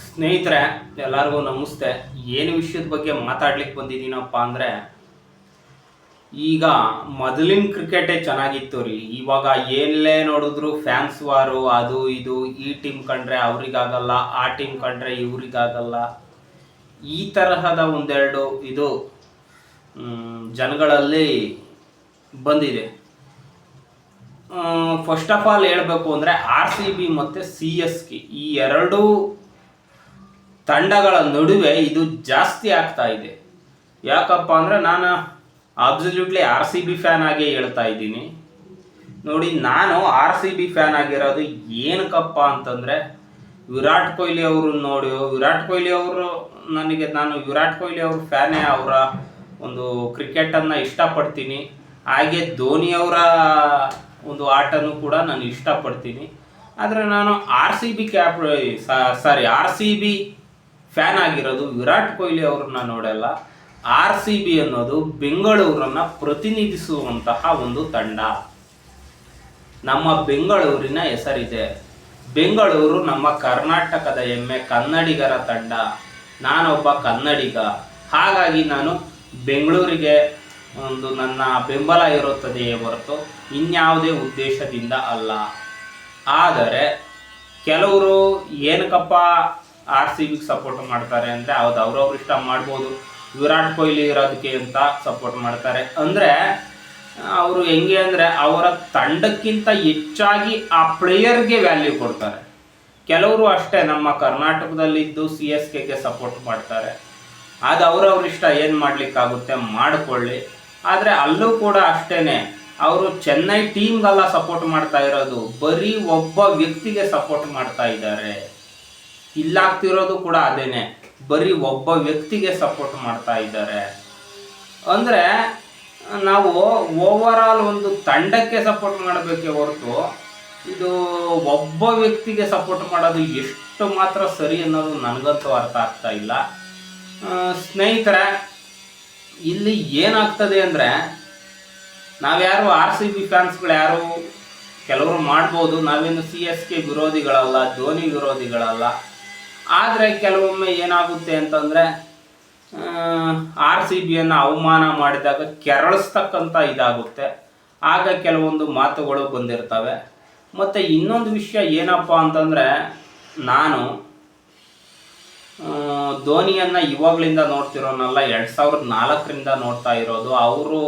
ಸ್ನೇಹಿತರೆ, ಎಲ್ಲರಿಗೂ ನಮಸ್ತೆ. ಏನು ವಿಷಯದ ಬಗ್ಗೆ ಮಾತಾಡ್ಲಿಕ್ಕೆ ಬಂದಿದ್ದೀನಪ್ಪ ಅಂದರೆ, ಈಗ ಮೊದಲಿನ ಕ್ರಿಕೆಟೇ ಚೆನ್ನಾಗಿತ್ತು ರೀ. ಇವಾಗ ಎಲ್ಲೇ ನೋಡಿದ್ರು ಫ್ಯಾನ್ಸ್ ವಾರು, ಅದು ಇದು, ಈ ಟೀಮ್ ಕಂಡ್ರೆ ಅವ್ರಿಗಾಗಲ್ಲ, ಆ ಟೀಮ್ ಕಂಡ್ರೆ ಇವ್ರಿಗಾಗಲ್ಲ. ಈ ತರಹದ ಒಂದೆರಡು ಇದು ಜನಗಳಲ್ಲಿ ಬಂದಿದೆ. ಫಸ್ಟ್ ಆಫ್ ಆಲ್ ಹೇಳಬೇಕು ಅಂದರೆ ಆರ್ ಸಿ ಬಿ ಮತ್ತು ಸಿ ಎಸ್ ಕೆ ಈ ಎರಡೂ ತಂಡಗಳ ನಡುವೆ ಇದು ಜಾಸ್ತಿ ಆಗ್ತಾ ಇದೆ. ಯಾಕಪ್ಪ ಅಂದರೆ ನಾನು absolutely R C B fan ಆಗೇ ಹೇಳ್ತಾ ಇದ್ದೀನಿ. ನೋಡಿ, ನಾನು ಆರ್ ಸಿ ಬಿ ಫ್ಯಾನ್ ಆಗಿರೋದು ಏನಕ್ಕಪ್ಪ ಅಂತಂದರೆ ವಿರಾಟ್ ಕೊಹ್ಲಿ ಅವರು ನೋಡಿ, ವಿರಾಟ್ ಕೊಹ್ಲಿ ಅವರು ನನಗೆ, ನಾನು ವಿರಾಟ್ ಕೊಹ್ಲಿ ಅವ್ರ ಫ್ಯಾನೇ ಅವರ ಒಂದು ಕ್ರಿಕೆಟನ್ನು ಇಷ್ಟಪಡ್ತೀನಿ. ಹಾಗೆ ಧೋನಿ ಅವರ ಒಂದು ಆಟನೂ ಕೂಡ ನಾನು ಇಷ್ಟಪಡ್ತೀನಿ. ಆದರೆ ನಾನು R C B cap sorry R C B fan ಆಗಿರೋದು ವಿರಾಟ್ ಕೊಹ್ಲಿ ಅವ್ರನ್ನ ನೋಡಲ್ಲ, ಆರ್ ಸಿ ಬಿ ಅನ್ನೋದು ಬೆಂಗಳೂರನ್ನ ಪ್ರತಿನಿಧಿಸುವಂತಹ ಒಂದು ತಂಡ. ನಮ್ಮ ಬೆಂಗಳೂರಿನ ಹೆಸರಿದೆ. ಬೆಂಗಳೂರು ನಮ್ಮ ಕರ್ನಾಟಕದ ಹೆಮ್ಮೆ, ಕನ್ನಡಿಗರ ತಂಡ. ನಾನೊಬ್ಬ ಕನ್ನಡಿಗ. ಹಾಗಾಗಿ ನಾನು ಬೆಂಗಳೂರಿಗೆ ಒಂದು ನನ್ನ ಬೆಂಬಲ ಇರುತ್ತದೆಯೇ ಹೊರತು ಇನ್ಯಾವುದೇ ಉದ್ದೇಶದಿಂದ ಅಲ್ಲ. ಆದರೆ ಕೆಲವರು, ಏನಕ್ಕಪ್ಪ ಆರ್ ಸಿ ಬಿಗೆ ಸಪೋರ್ಟ್ ಮಾಡ್ತಾರೆ ಅಂದರೆ ಹೌದು ಅವ್ರವ್ರು ಇಷ್ಟ ಮಾಡ್ಬೋದು. ವಿರಾಟ್ ಕೊಹ್ಲಿ ಇರೋದಕ್ಕೆ ಅಂತ ಸಪೋರ್ಟ್ ಮಾಡ್ತಾರೆ. ಅಂದರೆ, ಅವರು ಹೆಂಗೆ ಅಂದರೆ ಅವರ ತಂಡಕ್ಕಿಂತ ಹೆಚ್ಚಾಗಿ ಆ ಪ್ಲೇಯರ್ಗೆ ವ್ಯಾಲ್ಯೂ ಕೊಡ್ತಾರೆ. ಕೆಲವರು ಅಷ್ಟೇ ನಮ್ಮ ಕರ್ನಾಟಕದಲ್ಲಿದ್ದು ಸಿ ಎಸ್ ಕೆಗೆ ಸಪೋರ್ಟ್ ಮಾಡ್ತಾರೆ. ಅದು ಅವ್ರವ್ರ ಇಷ್ಟ ಏನು ಮಾಡಲಿಕ್ಕಾಗುತ್ತೆ ಮಾಡಿಕೊಳ್ಳಿ. ಆದರೆ ಅಲ್ಲೂ ಕೂಡ ಅಷ್ಟೇ ಅವರು ಚೆನ್ನೈ ಟೀಮ್ಗೆಲ್ಲ ಸಪೋರ್ಟ್ ಮಾಡ್ತಾ ಇರೋದು, ಬರೀ ಒಬ್ಬ ವ್ಯಕ್ತಿಗೆ ಸಪೋರ್ಟ್ ಮಾಡ್ತಾ ಇದ್ದಾರೆ. ಇಲ್ಲಾಗ್ತಿರೋದು ಕೂಡ ಅದೇನೆ. ಬರೀ ಒಬ್ಬ ವ್ಯಕ್ತಿಗೆ ಸಪೋರ್ಟ್ ಮಾಡ್ತಾ ಇದ್ದಾರೆ. ಅಂದರೆ, ನಾವು ಓವರ್ ಆಲ್ ಒಂದು ತಂಡಕ್ಕೆ ಸಪೋರ್ಟ್ ಮಾಡಬೇಕೆ ಹೊರತು, ಇದು ಒಬ್ಬ ವ್ಯಕ್ತಿಗೆ ಸಪೋರ್ಟ್ ಮಾಡೋದು ಎಷ್ಟು ಮಾತ್ರ ಸರಿ ಅನ್ನೋದು ನನಗಂತೂ ಅರ್ಥ ಆಗ್ತಾ ಇಲ್ಲ. ಸ್ನೇಹಿತರೆ, ಇಲ್ಲಿ ಏನಾಗ್ತದೆ ಅಂದರೆ, ನಾವ್ಯಾರು ಆರ್ ಸಿ ಬಿ ಫ್ಯಾನ್ಸ್ಗಳು ಯಾರು, ಕೆಲವರು ಮಾಡ್ಬೋದು. ನಾವೇನು ಸಿ ಎಸ್ ಕೆ ವಿರೋಧಿಗಳಲ್ಲ, ಧೋನಿ ವಿರೋಧಿಗಳಲ್ಲ. ಆದರೆ ಕೆಲವೊಮ್ಮೆ ಏನಾಗುತ್ತೆ ಅಂತಂದರೆ ಆರ್ ಸಿ ಬಿಯನ್ನು ಅವಮಾನ ಮಾಡಿದಾಗ ಕೆರಳಿಸ್ತಕ್ಕಂಥ ಇದಾಗುತ್ತೆ. ಆಗ ಕೆಲವೊಂದು ಮಾತುಗಳು ಬಂದಿರ್ತವೆ. ಮತ್ತು ಇನ್ನೊಂದು ವಿಷಯ ಏನಪ್ಪ ಅಂತಂದರೆ, ನಾನು ಧೋನಿಯನ್ನು ಇವಾಗಲಿಂದ ನೋಡ್ತಿರೋನಲ್ಲ, ಎರಡು ಸಾವಿರದ ನಾಲ್ಕರಿಂದ ನೋಡ್ತಾ ಇರೋದು. ಅವರು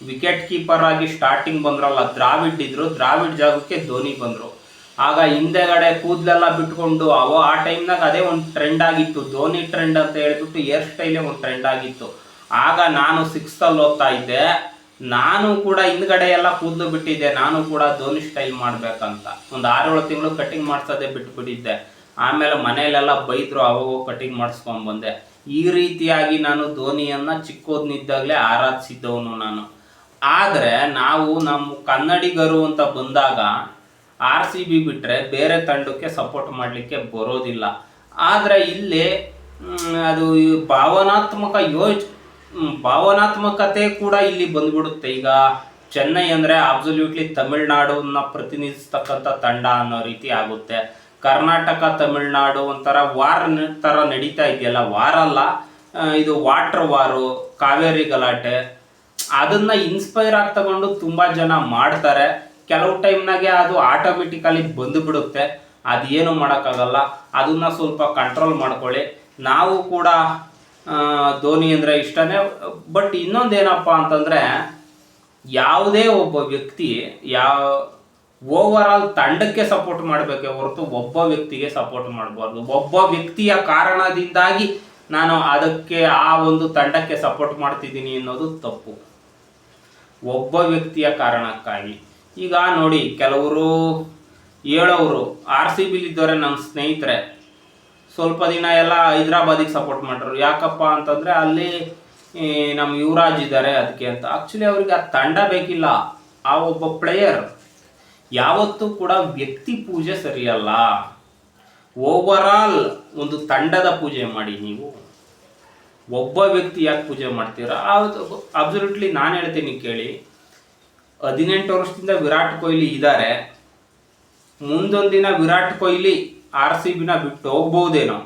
ವಿಕೆಟ್ ಕೀಪರ್ ಆಗಿ ಸ್ಟಾರ್ಟಿಂಗ್ ಬಂದ್ರಲ್ಲ, ದ್ರಾವಿಡ್ ಇದ್ದರು ದ್ರಾವಿಡ್ ಜಾಗಕ್ಕೆ ಧೋನಿ ಬಂದರು. ಆಗ ಹಿಂದೆಗಡೆ ಕೂದಲೆಲ್ಲ ಬಿಟ್ಕೊಂಡು, ಅವೋ ಆ ಟೈಮ್ನಾಗ ಅದೇ ಒಂದು ಟ್ರೆಂಡ್ ಆಗಿತ್ತು. ಧೋನಿ ಟ್ರೆಂಡ್ ಅಂತ ಹೇಳ್ಬಿಟ್ಟು ಹೇರ್ ಸ್ಟೈಲೇ ಒಂದು ಟ್ರೆಂಡ್ ಆಗಿತ್ತು. ಆಗ ನಾನು ಸಿಕ್ಸ್ತಲ್ಲಿ ಓದ್ತಾ ಇದ್ದೆ. ನಾನು ಕೂಡ ಹಿಂದ್ಗಡೆ ಎಲ್ಲ ಕೂದಲು ಬಿಟ್ಟಿದ್ದೆ. ನಾನು ಕೂಡ ಧೋನಿ ಸ್ಟೈಲ್ ಮಾಡ್ಬೇಕಂತ. ಒಂದು ಆರೇಳು ತಿಂಗಳು ಕಟಿಂಗ್ ಮಾಡ್ಸೋದೇ ಬಿಟ್ಬಿಟ್ಟಿದ್ದೆ. ಆಮೇಲೆ ಮನೆಯಲ್ಲೆಲ್ಲ ಬೈದ್ರು, ಅವಾಗ ಕಟಿಂಗ್ ಮಾಡಿಸ್ಕೊಂಡ್ ಬಂದೆ. ಈ ರೀತಿಯಾಗಿ ನಾನು ಧೋನಿಯನ್ನ ಚಿಕ್ಕೋದ್ನಿದ್ದಾಗಲೇ ಆರಾಧಿಸಿದ್ದವನು ನಾನು. ಆದರೆ ನಾವು ನಮ್ಮ ಕನ್ನಡಿಗರು ಅಂತ ಬಂದಾಗ ಆರ್ ಸಿ ಬಿ ಬಿಟ್ಟರೆ ಬೇರೆ ತಂಡಕ್ಕೆ ಸಪೋರ್ಟ್ ಮಾಡಲಿಕ್ಕೆ ಬರೋದಿಲ್ಲ. ಆದರೆ ಇಲ್ಲಿ ಅದು ಭಾವನಾತ್ಮಕ ಯೋಚ್ ಭಾವನಾತ್ಮಕತೆ ಕೂಡ ಇಲ್ಲಿ ಬಂದ್ಬಿಡುತ್ತೆ. ಈಗ ಚೆನ್ನೈ ಅಂದರೆ ಅಬ್ಸಲ್ಯೂಟ್ಲಿ ತಮಿಳ್ನಾಡನ್ನ ಪ್ರತಿನಿಧಿಸ್ತಕ್ಕಂಥ ತಂಡ ಅನ್ನೋ ರೀತಿ ಆಗುತ್ತೆ. ಕರ್ನಾಟಕ, ತಮಿಳ್ನಾಡು ಒಂಥರ ವಾರ್ ಥರ ನಡೀತಾ ಇದೆಯಲ್ಲ ವಾರಲ್ಲ ಇದು ವಾಟರ್ ವಾರು ಕಾವೇರಿ ಗಲಾಟೆ. ಅದನ್ನ ಇನ್ಸ್ಪೈರ್ ಆಗಿ ತಗೊಂಡು ತುಂಬಾ ಜನ ಮಾಡ್ತಾರೆ. ಕೆಲವು ಟೈಮ್ನಾಗೆ ಅದು ಆಟೋಮೆಟಿಕಲಿ ಬಂದುಬಿಡುತ್ತೆ. ಅದೇನು ಮಾಡೋಕ್ಕಾಗಲ್ಲ. ಅದನ್ನು ಸ್ವಲ್ಪ ಕಂಟ್ರೋಲ್ ಮಾಡ್ಕೊಳ್ಳಿ. ನಾವು ಕೂಡ ಧೋನಿ ಅಂದರೆ ಇಷ್ಟನೇ. ಬಟ್ ಇನ್ನೊಂದೇನಪ್ಪ ಅಂತಂದರೆ, ಯಾವುದೇ ಒಬ್ಬ ವ್ಯಕ್ತಿ ಯಾವ ಓವರ್ ತಂಡಕ್ಕೆ ಸಪೋರ್ಟ್ ಮಾಡಬೇಕೆ ಹೊರತು ಒಬ್ಬ ವ್ಯಕ್ತಿಗೆ ಸಪೋರ್ಟ್ ಮಾಡಬಾರ್ದು. ಒಬ್ಬ ವ್ಯಕ್ತಿಯ ಕಾರಣದಿಂದಾಗಿ ನಾನು ಅದಕ್ಕೆ ಆ ಒಂದು ತಂಡಕ್ಕೆ ಸಪೋರ್ಟ್ ಮಾಡ್ತಿದ್ದೀನಿ ಅನ್ನೋದು ತಪ್ಪು. ಒಬ್ಬ ವ್ಯಕ್ತಿಯ ಕಾರಣಕ್ಕಾಗಿ. ಈಗ ನೋಡಿ, ಕೆಲವರು ಹೇಳೋರು ಆರ್ ಸಿ ಬಿಲಿದ್ದವರೆ ನಮ್ಮ ಸ್ನೇಹಿತರೆ. ಸ್ವಲ್ಪ ದಿನ ಎಲ್ಲ ಹೈದ್ರಾಬಾದಿಗೆ ಸಪೋರ್ಟ್ ಮಾಡ್ರು. ಯಾಕಪ್ಪ ಅಂತಂದರೆ ಅಲ್ಲಿ ನಮ್ಮ ಯುವರಾಜ್ ಇದ್ದಾರೆ ಅದಕ್ಕೆ ಅಂತ. ಆ್ಯಕ್ಚುಲಿ ಅವ್ರಿಗೆ ಆ ತಂಡ ಬೇಕಿಲ್ಲ. ಆ ಒಬ್ಬ ಪ್ಲೇಯರ್ ಯಾವತ್ತೂ ಕೂಡ ವ್ಯಕ್ತಿ ಪೂಜೆ ಸರಿಯಲ್ಲ ಓವರ್ ಒಂದು ತಂಡದ ಪೂಜೆ ಮಾಡಿ ನೀವು. ಒಬ್ಬ ವ್ಯಕ್ತಿ ಯಾಕೆ ಪೂಜೆ ಮಾಡ್ತೀರಾ? ಅಬ್ಸಲ್ಯೂಟ್ಲಿ ನಾನು ಹೇಳ್ತೀನಿ ಕೇಳಿ. ಹದಿನೆಂಟು ವರ್ಷದಿಂದ ವಿರಾಟ್ ಕೊಹ್ಲಿ ಇದ್ದಾರೆ. ದಿನ ವಿರಾಟ್ ಕೊಹ್ಲಿ ಆರ್ ಸಿ ಬಿನ ಬಿಟ್ಟು ಹೋಗ್ಬೋದೇನೋ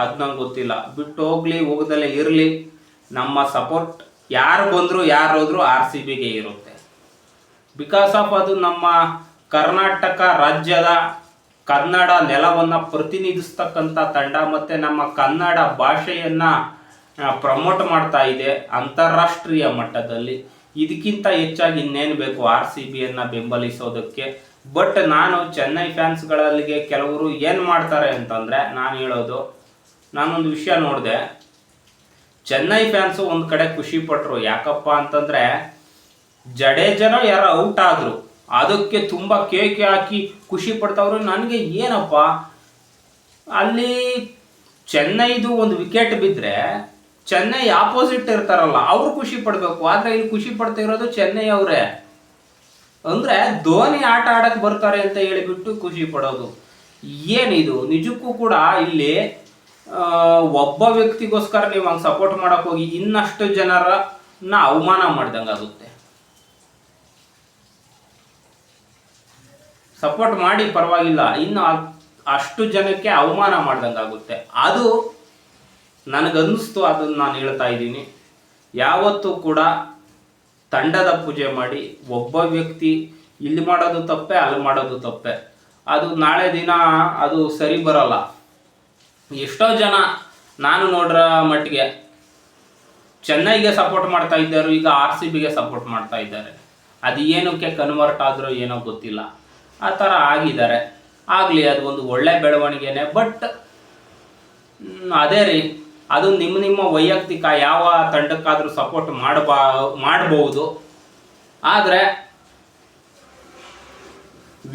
ಅದು ನಂಗೆ ಗೊತ್ತಿಲ್ಲ. ಬಿಟ್ಟು ಹೋಗ್ಲಿ, ಹೋಗದಲ್ಲೇ ಇರಲಿ. ನಮ್ಮ ಸಪೋರ್ಟ್ ಯಾರು ಬಂದರೂ, ಯಾರು ಹೋದ್ರು ಆರ್ ಸಿ ಬಿಗೆ ಇರುತ್ತೆ. ಬಿಕಾಸ್ ಆಫ್ ಅದು ನಮ್ಮ ಕರ್ನಾಟಕ ರಾಜ್ಯದ ಕನ್ನಡ ನೆಲವನ್ನು ಪ್ರತಿನಿಧಿಸ್ತಕ್ಕಂಥ ತಂಡ ಮತ್ತು ನಮ್ಮ ಕನ್ನಡ ಭಾಷೆಯನ್ನು ಪ್ರಮೋಟ್ ಮಾಡ್ತಾ ಇದೆ ಅಂತಾರಾಷ್ಟ್ರೀಯ ಮಟ್ಟದಲ್ಲಿ. ಇದಕ್ಕಿಂತ ಹೆಚ್ಚಾಗಿ ಇನ್ನೇನು ಬೇಕು ಆರ್ ಸಿ ಬಿಯನ್ನು ಬೆಂಬಲಿಸೋದಕ್ಕೆ. ಬಟ್ ನಾನು ಚೆನ್ನೈ ಫ್ಯಾನ್ಸ್ಗಳಲ್ಲಿಗೆ ಕೆಲವರು ಏನು ಮಾಡ್ತಾರೆ ಅಂತಂದರೆ ನಾನು ಹೇಳೋದು, ನಾನೊಂದು ವಿಷಯ ನೋಡಿದೆ. ಚೆನ್ನೈ ಫ್ಯಾನ್ಸು ಒಂದು ಕಡೆ ಖುಷಿ ಪಟ್ರು. ಯಾಕಪ್ಪ ಅಂತಂದ್ರೆ ಜಡೇಜನೋ ಯಾರೋ ಔಟ್ ಆದ್ರು. ಅದಕ್ಕೆ ತುಂಬಾ ಕೇಕೆ ಹಾಕಿ ಖುಷಿ ಪಡ್ತಾವ್ರು. ನನಗೆ ಏನಪ್ಪ, ಅಲ್ಲಿ ಚೆನ್ನೈದು ಒಂದು ವಿಕೆಟ್ ಬಿದ್ದರೆ ಚೆನ್ನೈ ಆಪೋಸಿಟ್ ಇರ್ತಾರಲ್ಲ, ಅವ್ರು ಖುಷಿ ಪಡಬೇಕು. ಆದ್ರೆ ಇಲ್ಲಿ ಖುಷಿ ಪಡ್ತಾ ಇರೋದು ಚೆನ್ನೈ ಅವರೇ. ಅಂದ್ರೆ ಧೋನಿ ಆಟ ಆಡಕ್ ಬರ್ತಾರೆ ಅಂತ ಹೇಳಿಬಿಟ್ಟು ಖುಷಿ ಪಡೋದು. ಏನಿದು? ನಿಜಕ್ಕೂ ಕೂಡ ಇಲ್ಲಿ ಒಬ್ಬ ವ್ಯಕ್ತಿಗೋಸ್ಕರ ನೀವು ಹಂಗೆ ಸಪೋರ್ಟ್ ಮಾಡಕ್ ಹೋಗಿ ಇನ್ನಷ್ಟು ಜನರನ್ನ ಅವಮಾನ ಮಾಡ್ದಂಗಾಗುತ್ತೆ ಸಪೋರ್ಟ್ ಮಾಡಿ ಪರವಾಗಿಲ್ಲ. ಇನ್ನು ಅಷ್ಟು ಜನಕ್ಕೆ ಅವಮಾನ ಮಾಡ್ದಂಗಾಗುತ್ತೆ ಅದು ನನಗನ್ನಿಸ್ತು ಅದನ್ನು ನಾನು ಹೇಳ್ತಾ ಇದ್ದೀನಿ. ಯಾವತ್ತೂ ಕೂಡ ತಂಡದ ಪೂಜೆ ಮಾಡಿ, ಒಬ್ಬ ವ್ಯಕ್ತಿ ಇಲ್ಲಿ ಮಾಡೋದು ತಪ್ಪೆ, ಅಲ್ಲಿ ಮಾಡೋದು ತಪ್ಪೆ. ಅದು ನಾಳೆ ದಿನ ಅದು ಸರಿ ಬರಲ್ಲ. ಎಷ್ಟೋ ಜನ ನಾನು ನೋಡ್ರ ಮಟ್ಟಿಗೆ ಚೆನ್ನೈಗೆ ಸಪೋರ್ಟ್ ಮಾಡ್ತಾ ಇದ್ದರು, ಈಗ ಆರ್ ಸಿ ಬಿಗೆ ಸಪೋರ್ಟ್ ಮಾಡ್ತಾ ಇದ್ದಾರೆ. ಅದು ಏನಕ್ಕೆ ಕನ್ವರ್ಟ್ ಆದರೂ ಏನೋ ಗೊತ್ತಿಲ್ಲ. ಆ ಥರ ಆಗಿದ್ದಾರೆ. ಆಗಲಿ, ಅದು ಒಂದು ಒಳ್ಳೆ ಬೆಳವಣಿಗೆನೆ ಬಟ್ ಅದೇ ರೀ. ಅದು ನಿಮ್ಮ ನಿಮ್ಮ ವೈಯಕ್ತಿಕ ಯಾವ ತಂಡಕ್ಕಾದರೂ ಸಪೋರ್ಟ್ ಮಾಡಬಾ ಮಾಡಬಹುದು ಆದರೆ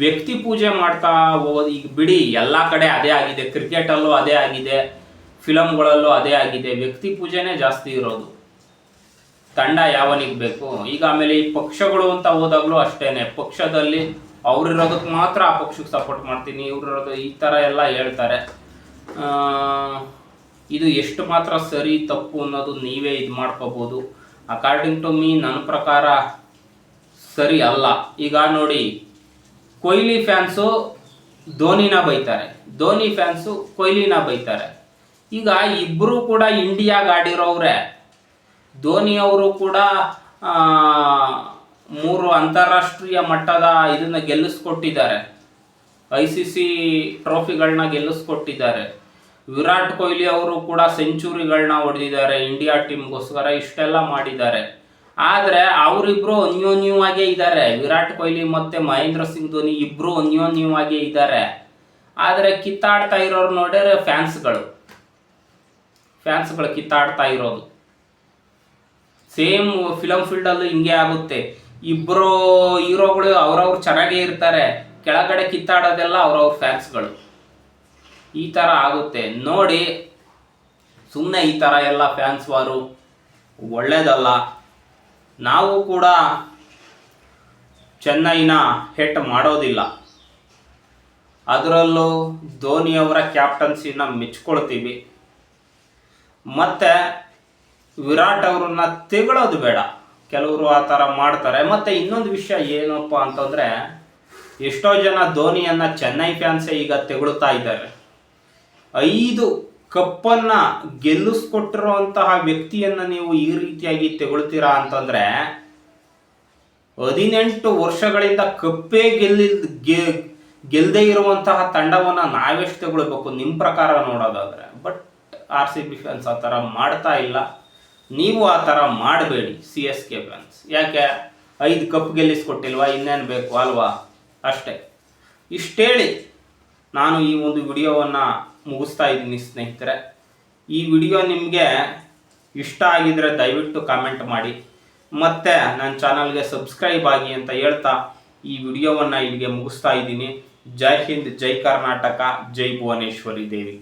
ವ್ಯಕ್ತಿ ಪೂಜೆ ಮಾಡ್ತಾ ಹೋಗೋದು ಈಗ ಬಿಡಿ, ಎಲ್ಲ ಕಡೆ ಅದೇ ಆಗಿದೆ. ಕ್ರಿಕೆಟಲ್ಲೂ ಅದೇ ಆಗಿದೆ. ಫಿಲಮ್ಗಳಲ್ಲೂ ಅದೇ ಆಗಿದೆ. ವ್ಯಕ್ತಿ ಪೂಜೆನೇ ಜಾಸ್ತಿ ಇರೋದು. ತಂಡ ಯಾವನಿಗೆ ಬೇಕು? ಈಗ ಆಮೇಲೆ ಈ ಪಕ್ಷಗಳು ಅಂತ ಹೋದಾಗಲೂ ಅಷ್ಟೇನೆ. ಪಕ್ಷದಲ್ಲಿ ಅವ್ರಿರೋದಕ್ಕೆ ಮಾತ್ರ ಆ ಪಕ್ಷಕ್ಕೆ ಸಪೋರ್ಟ್ ಮಾಡ್ತೀನಿ, ಇವ್ರಿರೋದು ಈ ಥರ ಎಲ್ಲ ಹೇಳ್ತಾರೆ. ಇದು ಎಷ್ಟು ಮಾತ್ರ ಸರಿ, ತಪ್ಪು ಅನ್ನೋದು ನೀವೇ ಇದು ಮಾಡ್ಕೋಬೋದು. ಅಕಾರ್ಡಿಂಗ್ ಟು ಮೀ ನನ್ನ ಪ್ರಕಾರ ಸರಿ ಅಲ್ಲ. ಈಗ ನೋಡಿ, ಕೊಹ್ಲಿ ಫ್ಯಾನ್ಸು ಧೋನಿನ ಬೈತಾರೆ. ಧೋನಿ ಫ್ಯಾನ್ಸು ಕೊಹ್ಲಿನ ಬೈತಾರೆ. ಈಗ ಇಬ್ಬರು ಕೂಡ ಇಂಡಿಯಾಗ ಆಡಿರೋವ್ರೆ. ಧೋನಿ ಅವರು ಕೂಡ ಮೂರು ಅಂತಾರಾಷ್ಟ್ರೀಯ ಮಟ್ಟದ ಇದನ್ನ ಗೆಲ್ಲಿಸ್ಕೊಟ್ಟಿದ್ದಾರೆ. ಐ ಸಿ ಸಿ ಟ್ರೋಫಿಗಳನ್ನ ಗೆಲ್ಲಿಸ್ಕೊಟ್ಟಿದ್ದಾರೆ. ವಿರಾಟ್ ಕೊಹ್ಲಿ ಅವರು ಕೂಡ ಸೆಂಚುರಿಗಳನ್ನ ಹೊಡೆದಿದ್ದಾರೆ. ಇಂಡಿಯಾ ಟೀಮ್ಗೋಸ್ಕರ ಇಷ್ಟೆಲ್ಲ ಮಾಡಿದ್ದಾರೆ. ಆದರೆ ಅವರಿಬ್ಬರು ಅನ್ಯೋನ್ಯವಾಗೇ ಇದ್ದಾರೆ. ವಿರಾಟ್ ಕೊಹ್ಲಿ ಮತ್ತು ಮಹೇಂದ್ರ ಸಿಂಗ್ ಧೋನಿ ಇಬ್ಬರು ಅನ್ಯೋನ್ಯವಾಗೇ ಇದ್ದಾರೆ. ಆದರೆ ಕಿತ್ತಾಡ್ತಾ ಇರೋರು ನೋಡಿದ್ರೆ ಫ್ಯಾನ್ಸ್ಗಳು. ಫ್ಯಾನ್ಸ್ಗಳು ಕಿತ್ತಾಡ್ತಾ ಇರೋದು. ಸೇಮ್ ಫಿಲಮ್ ಫೀಲ್ಡಲ್ಲೂ ಹಿಂಗೆ ಆಗುತ್ತೆ. ಇಬ್ಬರು ಹೀರೋಗಳು ಅವರವ್ರು ಚೆನ್ನಾಗೇ ಇರ್ತಾರೆ. ಕೆಳಗಡೆ ಕಿತ್ತಾಡೋದೆಲ್ಲ ಅವ್ರವ್ರ ಫ್ಯಾನ್ಸ್ಗಳು. ಈ ಥರ ಆಗುತ್ತೆ. ನೋಡಿ ಸುಮ್ಮನೆ ಈ ಥರ ಎಲ್ಲ ಫ್ಯಾನ್ಸ್ ವಾರು, ಒಳ್ಳೇದಲ್ಲ. ನಾವು ಕೂಡ ಚೆನ್ನೈನ ಹೆಟ್ ಮಾಡೋದಿಲ್ಲ. ಅದರಲ್ಲೂ ಧೋನಿಯವರ ಕ್ಯಾಪ್ಟನ್ಸಿನ ಮೆಚ್ಕೊಳ್ತೀವಿ. ಮತ್ತು ವಿರಾಟ್ ಅವ್ರನ್ನ ತೆಗಳೋದು ಬೇಡ. ಕೆಲವರು ಆ ಥರ ಮಾಡ್ತಾರೆ. ಮತ್ತು ಇನ್ನೊಂದು ವಿಷಯ ಏನಪ್ಪ ಅಂತಂದರೆ, ಎಷ್ಟೋ ಜನ ಧೋನಿಯನ್ನು ಚೆನ್ನೈ ಫ್ಯಾನ್ಸೇ ಈಗ ತೆಗಳುತ್ತಾ ಇದ್ದಾರೆ. ಐದು ಕಪ್ಪನ್ನ ಗೆಲ್ಲಿಸ್ಕೊಟ್ಟಿರುವಂತಹ ವ್ಯಕ್ತಿಯನ್ನ ನೀವು ಈ ರೀತಿಯಾಗಿ ತೆಗೊಳ್ತೀರಾ ಅಂತಂದ್ರೆ, ಹದಿನೆಂಟು ವರ್ಷಗಳಿಂದ ಕಪ್ಪೇ ಗೆಲ್ಲಿ ಗೆ- ಗೆಲ್ದೇ ಇರುವಂತಹ ತಂಡವನ್ನ ನಾವೆಷ್ಟು ತಗೊಳ್ಬೇಕು? ನಿಮ್ಮ ಪ್ರಕಾರ ನೋಡೋದಾದ್ರೆ. But R C B fans ಆ ಥರ ಮಾಡ್ತಾ ಇಲ್ಲ. ನೀವು ಆ ಥರ ಮಾಡಬೇಡಿ ಸಿ ಎಸ್ ಕೆ ಫ್ಯಾನ್ಸ್ ಯಾಕೆ? ಐದು ಕಪ್ ಗೆಲ್ಲಿಸ್ಕೊಟ್ಟಿಲ್ವಾ? ಇನ್ನೇನು ಬೇಕು? ಅಲ್ವಾ? ಅಷ್ಟೇ. ಇಷ್ಟೇಳಿ, ನಾನು ಈ ಒಂದು ವಿಡಿಯೋವನ್ನು ಮುಗಿಸ್ತಾ ಇದ್ದೀನಿ ಸ್ನೇಹಿತರೆ. ಈ ವಿಡಿಯೋ ನಿಮಗೆ ಇಷ್ಟ ಆಗಿದ್ರೆ ದಯವಿಟ್ಟು ಕಾಮೆಂಟ್ ಮಾಡಿ. ಮತ್ತೆ ನನ್ನ ಚಾನಲ್ಗೆ ಸಬ್ಸ್ಕ್ರೈಬ್ ಆಗಿ ಅಂತ ಹೇಳ್ತಾ ಈ ವಿಡಿಯೋವನ್ನು ಇಲ್ಲಿಗೆ ಮುಗಿಸ್ತಾ ಇದ್ದೀನಿ. ಜೈ ಹಿಂದ್, ಜೈ ಕರ್ನಾಟಕ, ಜೈ ಭುವನೇಶ್ವರಿ ದೇವಿ.